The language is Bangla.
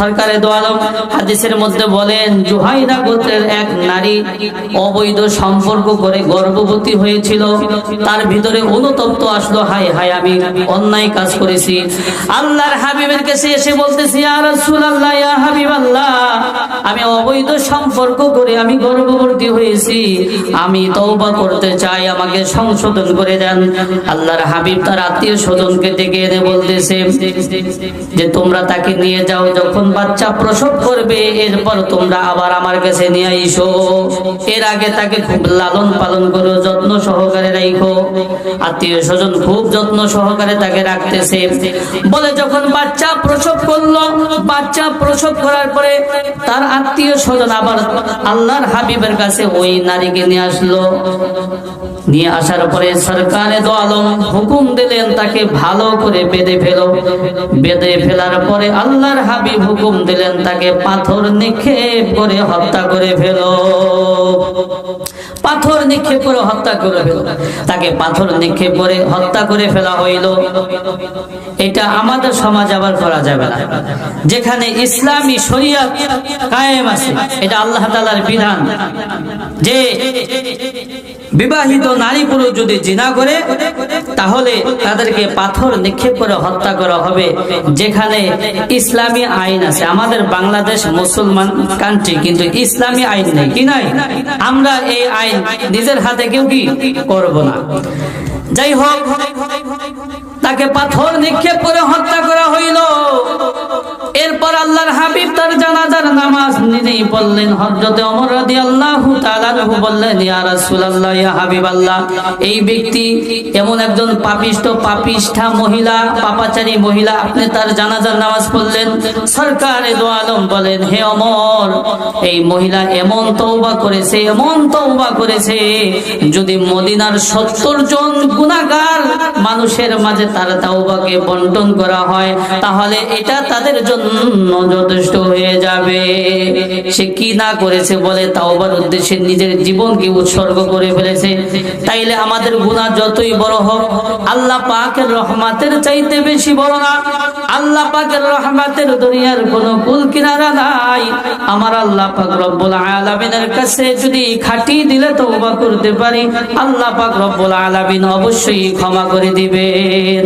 সরকারে দোয়ালম হাদিসের মধ্যে বলেন জুহাইরা গোত্রের এক নারী অবৈধ সম্পর্ক করে গর্ভবতী হয়েছিল। তার ভিতরে অনুতপ্ত আসলো হাই হাই আমি অন্যায় কাজ করেছি। আল্লাহর হাবিবের কাছে এসে বলতেছি আমি অবৈধ সম্পর্ক করে আমি গর্ভবতী হয়েছি। আমি তওবা করতে চাই, আমাকে সংশোধন করে দেন। আল্লাহর হাবিব তার আত্মীয় স্বজনকে ডেকে এনে বলতেছে যে, তোমরা তাকে নিয়ে যাও যখন বাচ্চা প্রসব করবে, এরপর তোমরা আবার আমার কাছে নিয়ে আইসো। এর আগে তাকে খুব লালন পালন করো, যত্ন সহকারে রাখো আত্মীয় স্বজন খুব যত্ন সহকারে তাকে রাখতেছে। বলে যখন বাচ্চা প্রসব করল, বাচ্চা প্রসব করার পরে তার আত্মীয় স্বজন আবার আল্লাহর হাবিবের কাছে ওই নারীকে নিয়ে আসলো। নিয়ে আসার পরে সরকারে দো আলম হুকুম দিলেন, তাকে ভালো করে বেঁধে ফেলো। বেঁধে ফেলার পরে আল্লাহর হাবিব হুকুম দিলেন, তাকে পাথর নিক্ষেপ করে হত্যা করে ফেলো। পাথর নিক্ষেপ করে হত্যা করে ফেলো। তাকে পাথর নিক্ষেপ করে হত্যা করে ফেলা হইল। এটা আমাদের সমাজ আবার করা যাবে না। যেখানে ইসলামী শরিয়ত কায়েম আছে, এটা আল্লাহ তাআলার বিধান। যে বিবাহিত নারী পুরুষ যদি জিনা করে, তাহলে তাদেরকে পাথর নিক্ষেপ করে হত্যা করা হবে। যেখানে ইসলামী আইন আছে। আমাদের বাংলাদেশ মুসলমান কান্ট্রি কিন্তু ইসলামী আইন নেই। কি নাই? আমরা এই আইন নিজের হাতে কেউ কি করব না? যাই হোক, তাকে পাথর নিক্ষেপ তার জানাজার নামাজ নিজেই বললেন হযরতে ওমর রাদিয়াল্লাহু তাআলা বললেন, ইয়া রাসূলুল্লাহ, ইয়া হাবিবাল্লাহ। এই ব্যক্তি এমন একজন পাপিষ্ট, পাপিষ্ঠা মহিলা, পাপাচারী মহিলা, আপনি তার জানাজার নামাজ পড়লেন। সরকারে দো আলম বলেন, হে ওমর, এই মহিলা এমন তওবা করেছে, এমন তওবা করেছে, যদি মদিনার 70 জন গুনাহগার মানুষের মাঝে তার তাওবাকে বন্টন করা হয়, তাহলে এটা তাদের জন্য যথেষ্ট হয়ে যাবে। সে কি না করেছে বলে তাওবার উদ্দেশ্যে নিজের জীবনকে উৎসর্গ করে ফেলেছে। তাইলে আমাদের গুনাহ যতই বড় হোক, আল্লাহ পাকের রহমাতের চাইতে বেশি বড় না। আল্লাহ পাকের রহমাতের দুনিয়ার কোনো কুল কিনারা নাই। আমার আল্লাহ পাক রব্বুল আলামিনের কাছে যদি খাটি দিলে তওবা করতে পারি, আল্লাহ পাক রব্বুল আলামিন অবশ্যই ক্ষমা করে দিবেন।